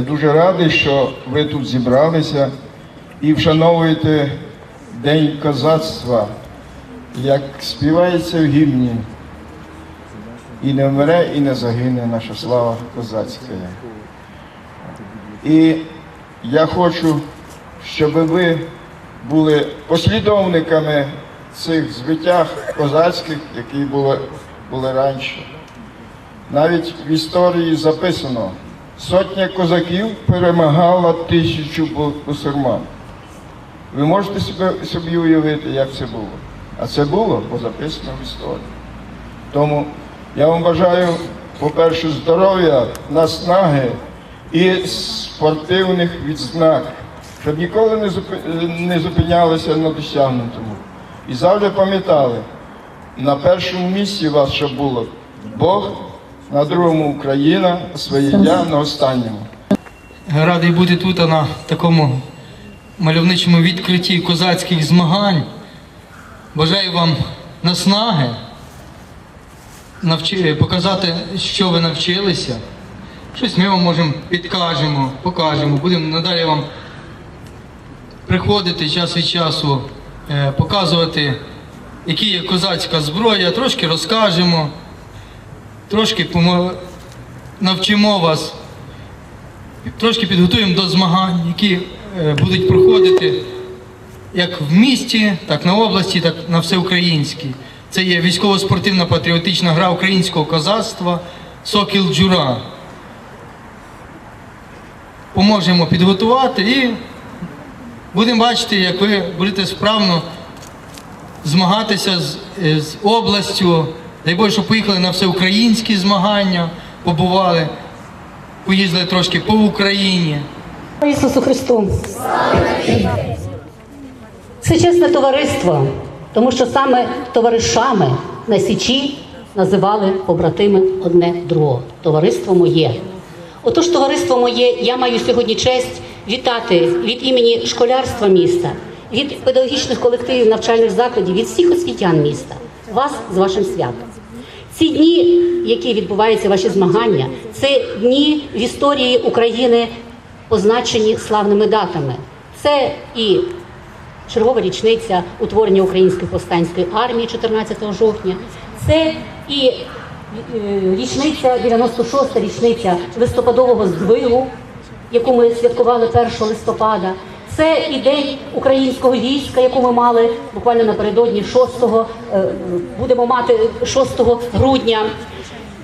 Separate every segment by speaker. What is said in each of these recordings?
Speaker 1: дуже радий, що ви тут зібралися і вшановуєте День козацтва, як співається в гімні. І не вмре, і не загине наша слава козацька. І я хочу, щоб ви були послідовниками цих звитяг козацьких, які були, були раніше. Навіть в історії записано, сотня козаків перемагала тисячу бу- бусурман. Ви можете собі, уявити, як це було. А це було, бо записано в історії. Тому я вам бажаю, по-перше, здоров'я, наснаги і спортивних відзнак, щоб ніколи не, зупи- не зупинялися на досягнутому. І завжди пам'ятали, на першому місці вас що було Бог, на другому Україна, своє я на останньому.
Speaker 2: Радий бути тут на такому мальовничому відкритті козацьких змагань. Бажаю вам наснаги, навчи, показати, що ви навчилися. Щось ми вам можемо підкажемо, покажемо. Будемо надалі вам приходити час від часу, е, показувати, які є козацька зброя, трошки розкажемо, трошки навчимо вас трошки підготуємо до змагань, які е, будуть проходити як в місті, так на області, так на всеукраїнській. Це є військово-спортивна патріотична гра українського козацтва Сокіл Джура. Поможемо підготувати і будемо бачити, як ви будете справно змагатися з, е, з областю. Дай Боже, щоб поїхали на всеукраїнські змагання, побували, поїздили трошки по Україні.
Speaker 3: Ісусу Христу! Це чесне товариство, тому що саме товаришами на Січі називали побратими одне другого. Товариство моє. Отож, товариство моє, я маю сьогодні честь вітати від імені школярства міста, від педагогічних колективів навчальних закладів, від всіх освітян міста, вас з вашим святом. Ці дні, які відбуваються ваші змагання, це дні в історії України, позначені славними датами. Це і чергова річниця утворення Української повстанської армії 14 жовтня. Це і е, річниця, 96-та річниця листопадового здвигу, яку ми святкували 1 листопада. Це і українського війська, яку ми мали буквально напередодні 6-го, е, будемо мати 6 грудня.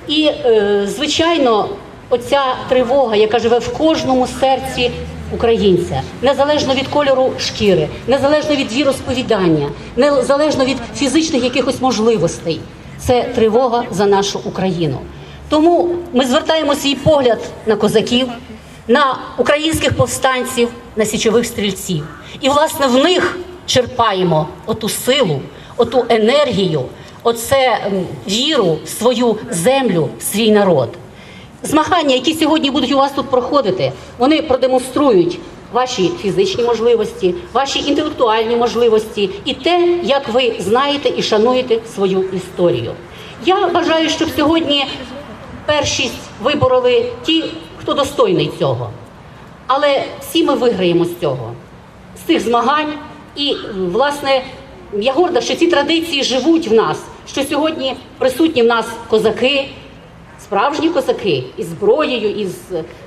Speaker 3: І, е, звичайно, оця тривога, яка живе в кожному серці українця, незалежно від кольору шкіри, незалежно від віросповідання, незалежно від фізичних якихось можливостей, це тривога за нашу Україну. Тому ми звертаємо свій погляд на козаків, на українських повстанців, на січових стрільців. І, власне, в них черпаємо оту силу, оту енергію, оце віру в свою землю, в свій народ. Змагання, які сьогодні будуть у вас тут проходити, вони продемонструють ваші фізичні можливості, ваші інтелектуальні можливості і те, як ви знаєте і шануєте свою історію. Я бажаю, щоб сьогодні першість вибороли ті, хто достойний цього. Але всі ми виграємо з цього, з цих змагань. І, власне, я горда, що ці традиції живуть в нас, що сьогодні присутні в нас козаки, справжні козаки із зброєю, із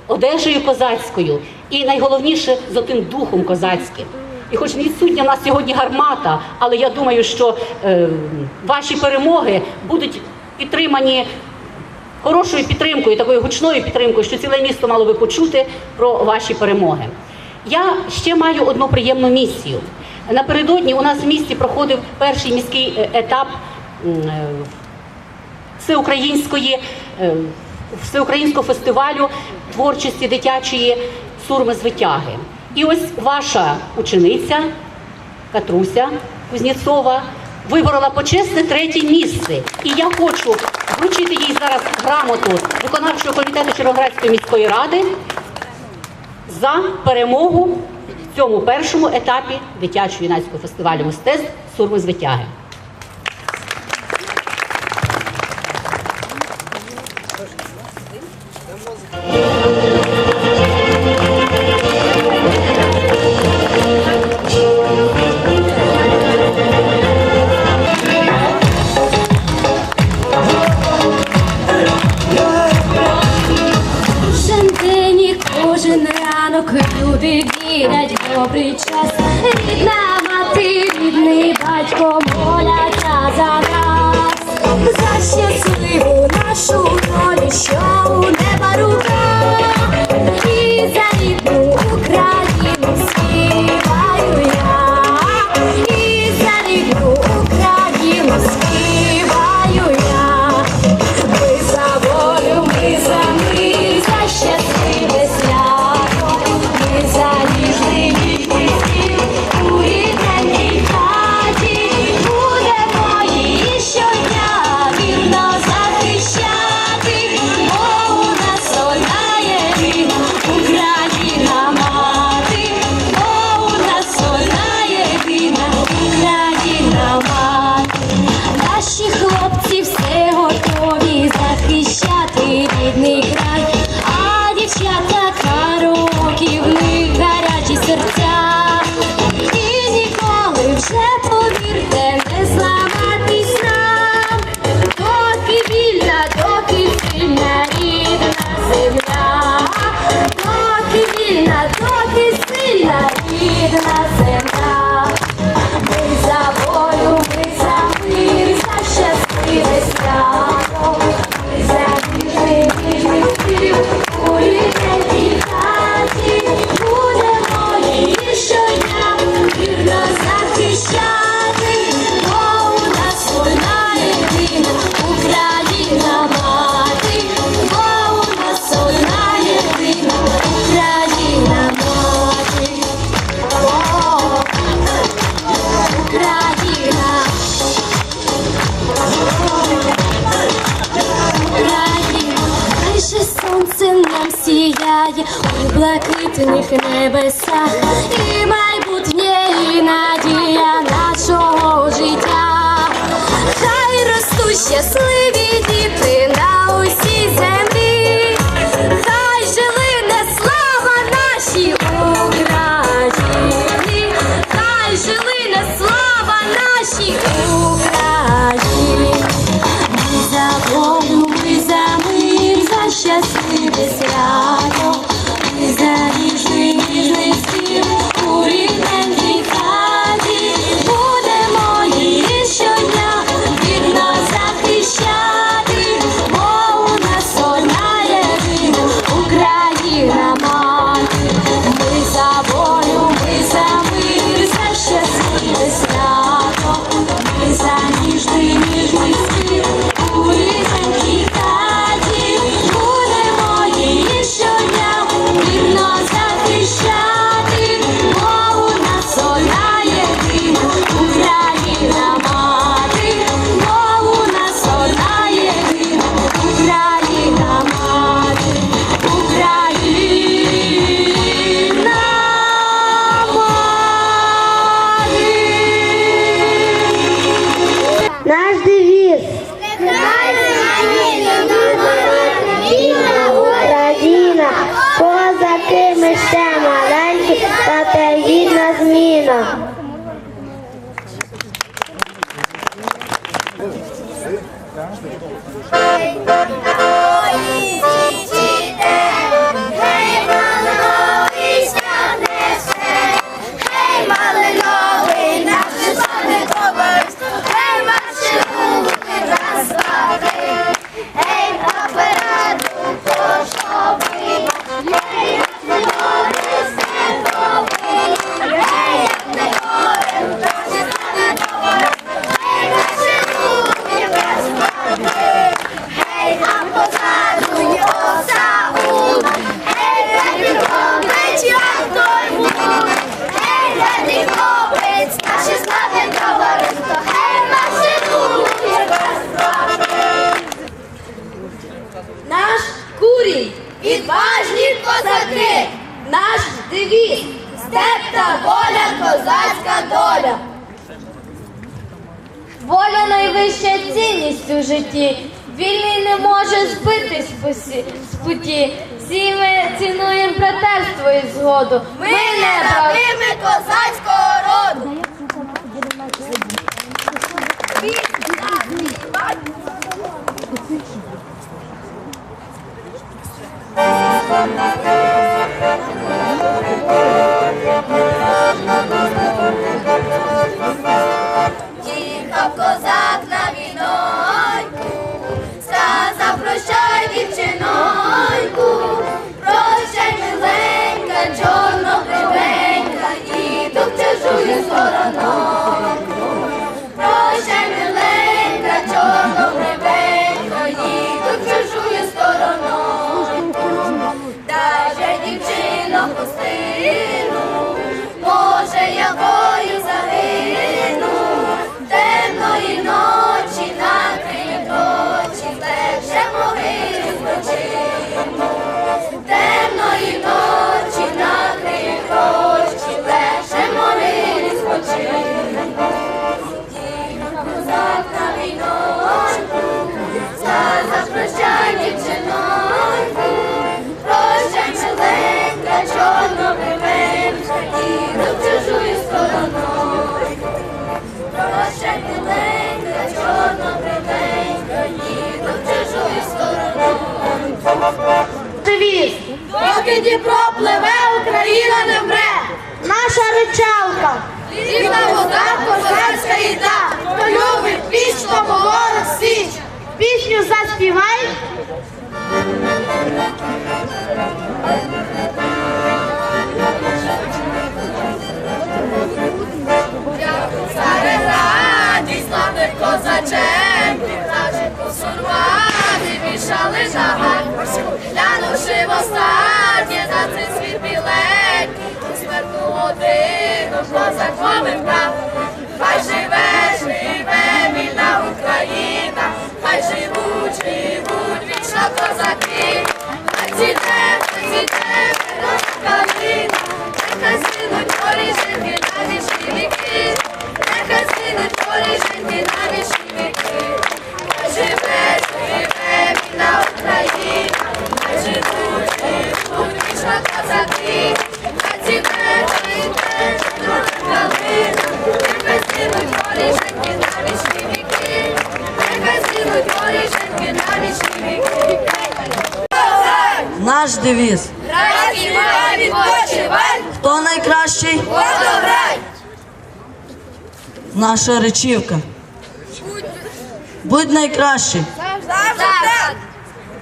Speaker 3: одежею козацькою, і найголовніше з отим духом козацьким. І хоч не відсутня в нас сьогодні гармата, але я думаю, що е, ваші перемоги будуть підтримані хорошою підтримкою, такою гучною підтримкою, що ціле місто мало би почути про ваші перемоги. Я ще маю одну приємну місію. Напередодні у нас в місті проходив перший міський е, етап е, всеукраїнської е, всеукраїнського фестивалю творчості дитячої сурми з витяги. І ось ваша учениця Катруся Кузнєцова виборола почесне третє місце. І я хочу вручити їй зараз грамоту виконавчого комітету Червоградської міської ради за перемогу в цьому першому етапі дитячого юнацького фестивалю мистецтв Сурми з витяги.
Speaker 4: Ранок люди вірять добрий час. Рідна мати, рідний батько моляться за нас, за щасливу нашу долю, що у неба
Speaker 5: Ôi, найвища цінність у житті. Вільний не може збитись з путі. Всі ми цінуємо братерство і згоду. Ми, не рабими козацького роду. Тіха коза.
Speaker 6: Девіз,
Speaker 5: поки Дніпро пливе, Україна не вмре,
Speaker 6: наша речалка
Speaker 5: рідна вода, козацька їда, хто любить піч, поворот молоде.
Speaker 6: Пісню заспівай.
Speaker 7: девіз.
Speaker 5: Грай, співай, відпочивай.
Speaker 7: Хто найкращий?
Speaker 5: Водограй.
Speaker 7: Наша речівка. Будь найкращий.
Speaker 5: Завжди так.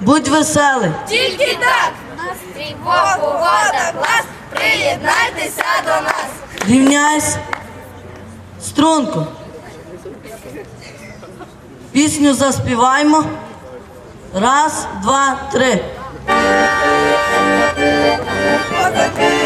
Speaker 7: Будь веселий.
Speaker 5: Тільки так. Настрій, Богу, вода, клас. Приєднайтеся до нас.
Speaker 7: Рівняйся. Струнку. Пісню заспіваємо. Раз, два, три.
Speaker 5: I'm day.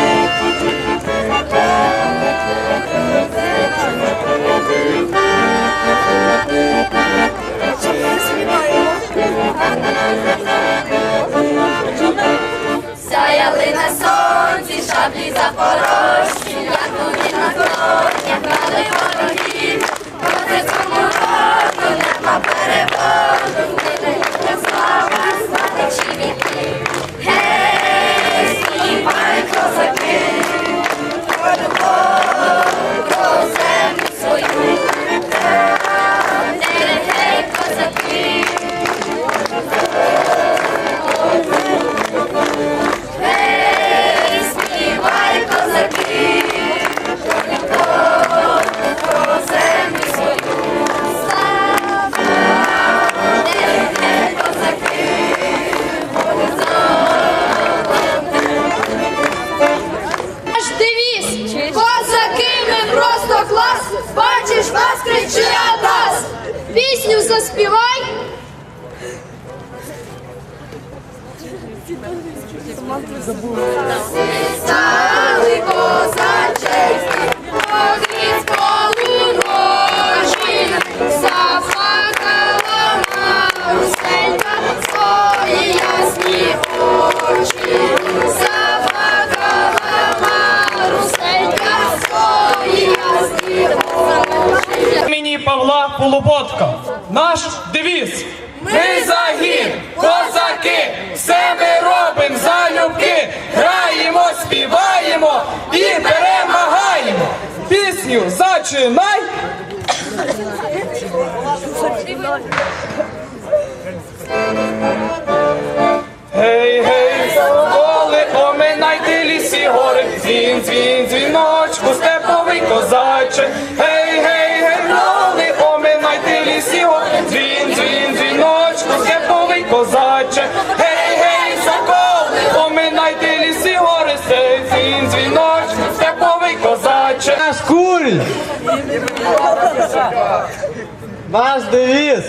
Speaker 8: Слободка. Наш козаче.
Speaker 9: Наш! Девіз!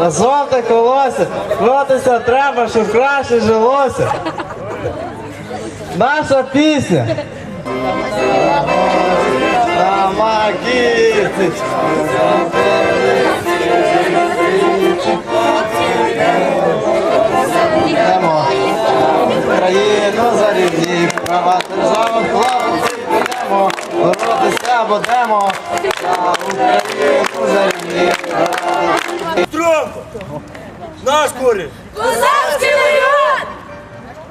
Speaker 9: На жовте колося, кротися треба, щоб краще жилося. Наша пісня. На макіці. Україну за рівні права держави хлопці будемо, боротися будемо, за Україну за
Speaker 10: наш корінь,
Speaker 5: Козацький легіон,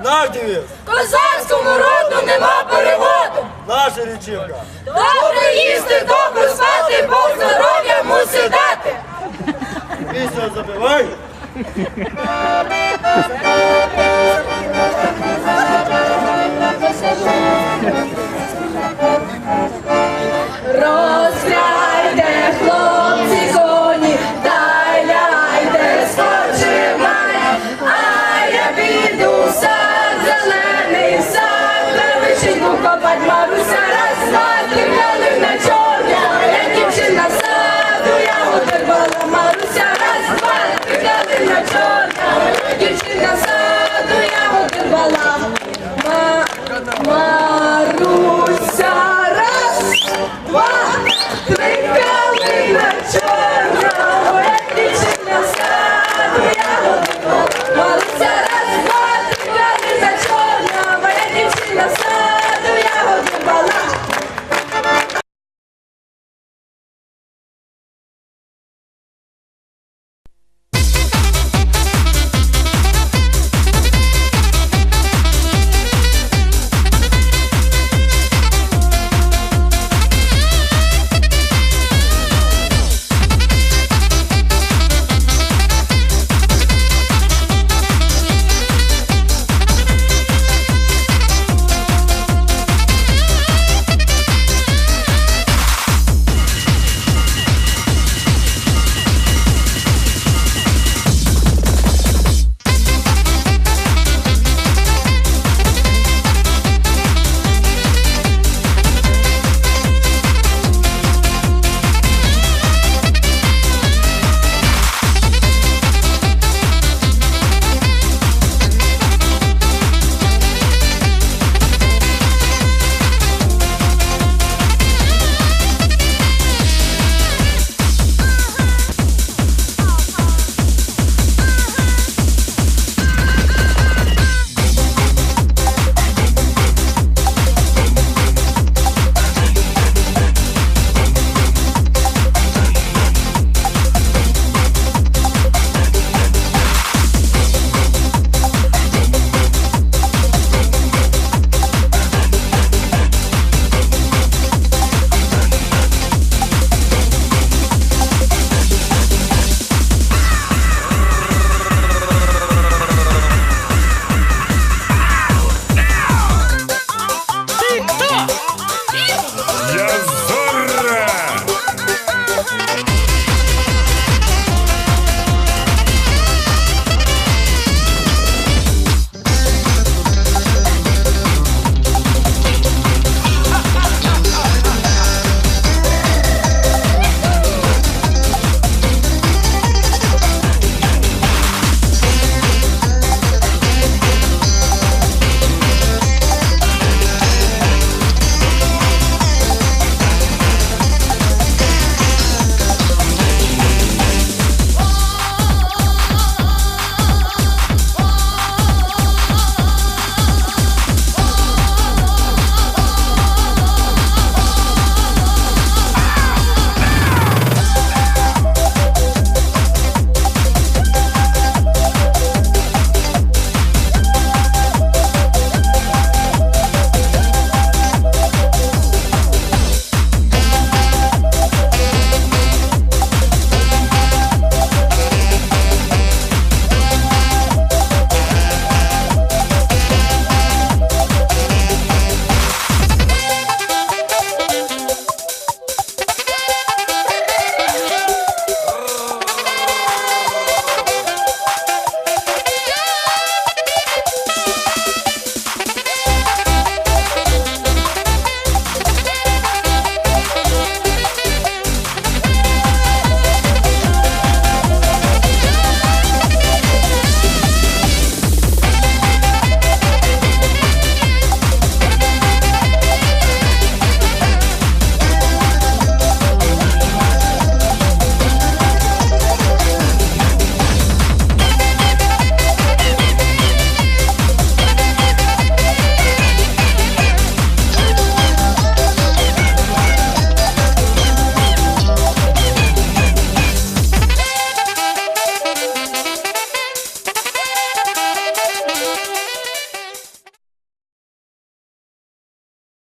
Speaker 10: наш девіз,
Speaker 5: Козацькому роду нема переводу.
Speaker 10: наша річівка.
Speaker 5: Добре їсти, добре спати, Бог здоров'я мусить дати.
Speaker 10: Пісню забивай. Thank you. Розгляд